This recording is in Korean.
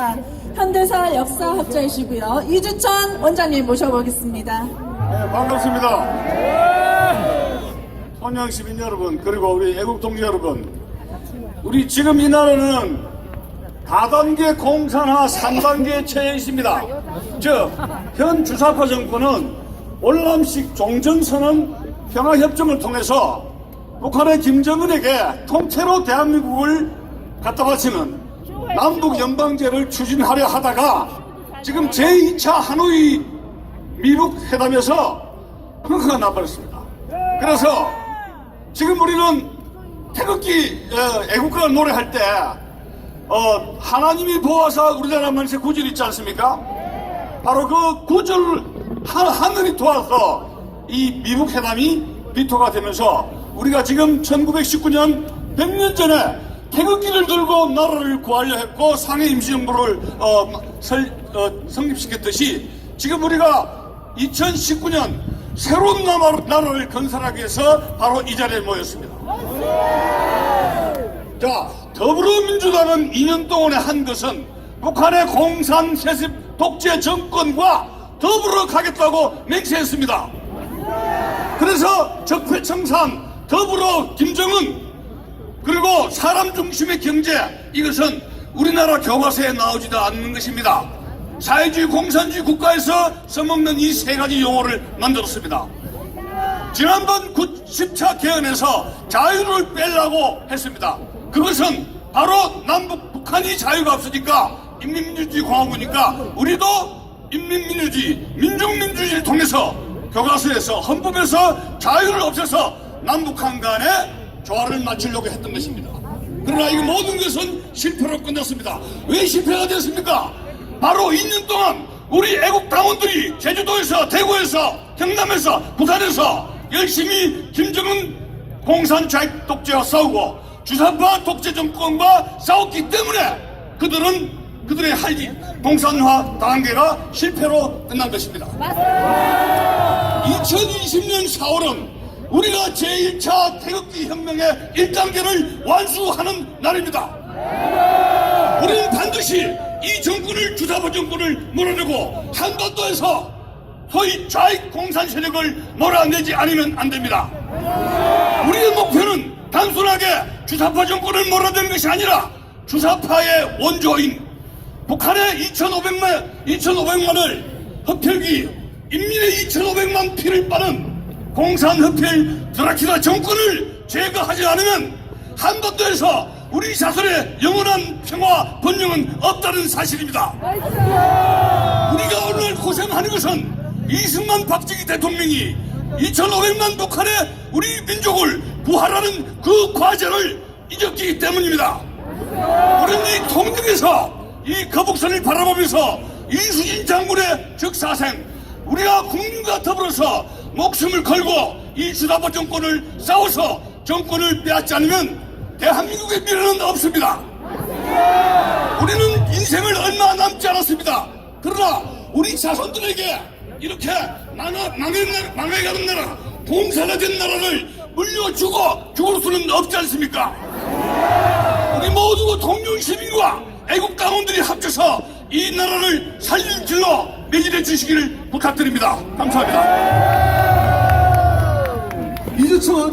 아, 현대사 역사학자이시고요. 이주천 원장님 모셔보겠습니다. 네, 반갑습니다. 선양 시민 여러분, 그리고 우리 애국 동지 여러분, 우리 지금 이 나라는 다단계 공산화 3단계에 처해 있습니다. 즉, 현 주사파 정권은 월남식 종전선언 평화협정을 통해서 북한의 김정은에게 통째로 대한민국을 갖다 바치는 남북 연방제를 추진하려 하다가 지금 제2차 하노이 미국 회담에서 흥흥가 나버렸습니다. 그래서 지금 우리는 태극기 어, 애국가를 노래할 때 어, 하나님이 보아서 우리나라 만세 구절 있지 않습니까? 바로 그 구절 하, 하늘이 도와서 이 미국 회담이 비토가 되면서 우리가 지금 1919년 100년 전에 태극기를 들고 나라를 구하려 했고 상해 임시정부를 어, 설, 어, 성립시켰듯이 지금 우리가 2019년 새로운 나라, 나라를 건설하기 위해서 바로 이 자리에 모였습니다. 자, 더불어민주당은 2년 동안에 한 것은 북한의 공산 세습 독재 정권과 더불어 가겠다고 맹세했습니다. 그래서 적폐청산, 더불어 김정은, 그리고 사람 중심의 경제, 이것은 우리나라 교과서에 나오지도 않는 것입니다. 사회주의, 공산주의 국가에서 써먹는 이 세 가지 용어를 만들었습니다. 지난번 10차 개헌에서 자유를 빼려고 했습니다. 그것은 바로 남북 북한이 자유가 없으니까 인민민주주의 공화국이니까 우리도 인민민주주의, 민중민주주의를 통해서 교과서에서 헌법에서 자유를 없애서 남북한 간에 조화를 맞추려고 했던 것입니다. 그러나 이 모든 것은 실패로 끝났습니다. 왜 실패가 됐습니까? 바로 2년 동안 우리 애국 당원들이 제주도에서 대구에서 경남에서 부산에서 열심히 김정은 공산주의 독재와 싸우고 주사파 독재 정권과 싸웠기 때문에 그들은 그들의 할기 공산화 단계가 실패로 끝난 것입니다. 2020년 4월은 우리가 제1차 태극기 혁명의 1단계를 완수하는 날입니다. 우리는 반드시 이 정권을 주사파 정권을 몰아내고 한반도에서 소위 좌익 공산 세력을 몰아내지 않으면 안 됩니다. 우리의 목표는 단순하게 주사파 정권을 몰아내는 것이 아니라 주사파의 원조인 북한의 2,500만, 2,500만을 흡혈기, 인민의 2,500만 피를 빠는 공산 흡혈 드라큘라 정권을 제거하지 않으면 한반도에서 우리 자손의 영원한 평화 번영은 없다는 사실입니다. 우리가 오늘 고생하는 것은 이승만 박정희 대통령이 2,500만 북한의 우리 민족을 부활하는 그 과제를 잊었기 때문입니다. 우리는 이 통영에서 이 거북선을 바라보면서 이수진 장군의 즉사생 우리가 국민과 더불어서 목숨을 걸고 이 주사파 정권을 싸워서 정권을 빼앗지 않으면 대한민국의 미래는 없습니다. 우리는 인생을 얼마 남지 않았습니다. 그러나 우리 자손들에게 이렇게 망해가는 나라, 공산화된 나라를 물려주고 죽을 수는 없지 않습니까? 우리 모두 동료 시민과 애국 당원들이 합쳐서 이 나라를 살릴 길로 매진해 주시기를 부탁드립니다. 감사합니다. 이주천 원장